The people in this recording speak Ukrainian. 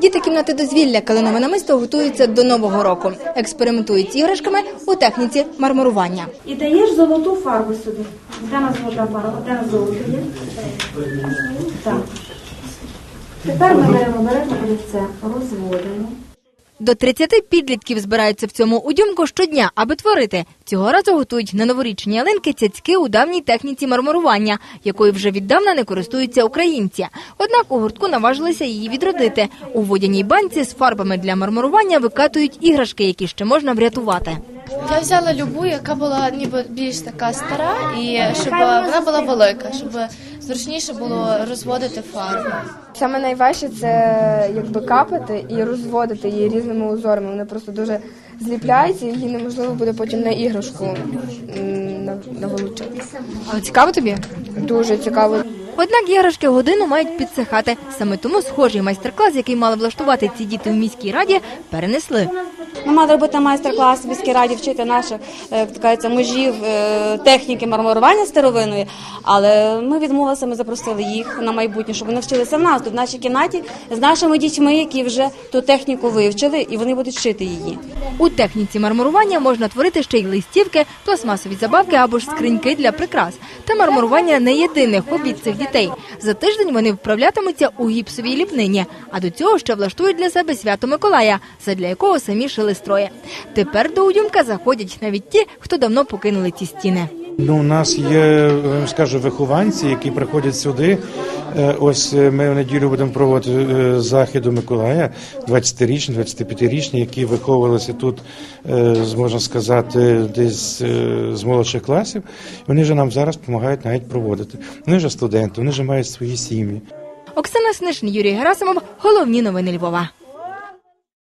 Діти кімнати дозвілля калинове намисто готуються до нового року. Експериментують з іграшками у техніці мармурування. І даєш золоту фарбу сюди. Де нас золота фарба? Де нас золото є? Так. Тепер ми беремо беремо олівце, розводимо. До 30 підлітків збираються в цьому удюмку щодня, аби творити. Цього разу готують на новорічні ялинки цяцьки у давній техніці мармурування, якою вже віддавна не користуються українці. Однак у гуртку наважилися її відродити. У водяній банці з фарбами для мармурування викатують іграшки, які ще можна врятувати. Я взяла любу, яка була ніби більш така стара, і щоб вона була велика, щоб зручніше було розводити фарбу. Саме найважче це якби капати і розводити її різними узорами. Вони просто дуже зліпляються, і її неможливо буде потім на іграшку наволочити. Але цікаво тобі? Дуже цікаво. Однак іграшки годину мають підсихати. Саме тому схожий майстер-клас, який мали влаштувати ці діти в міській раді, перенесли. Ми мали робити майстер-клас в міській раді вчити наших е, кажеться, мужів е, техніки мармурування старовинної, але ми відмовилися, ми запросили їх на майбутнє, щоб вони вчилися в нас тут, в нашій кімнаті з нашими дітьми, які вже ту техніку вивчили, і вони будуть вчити її. У техніці мармурування можна творити ще й листівки, пластмасові забавки або ж скриньки для прикрас. Та мармурування не єдине хобі цих дітей. За тиждень вони вправлятимуться у гіпсовій ліпнині, а до цього ще влаштують для себе свято Миколая, задля якого самі шили строї. Тепер до удюмка заходять навіть ті, хто давно покинули ці стіни. Ну, у нас є, скажу, вихованці, які приходять сюди. Е, Ось е, ми в неділю будемо проводити е, захід у Миколая, 20-річні, 25-річні, які виховувалися тут, можна сказати, десь з молодших класів. Вони вже нам зараз допомагають навіть проводити. Вони вже студенти, вони вже мають свої сім'ї. Оксана Снишин, Юрій Герасимов. Головні новини Львова.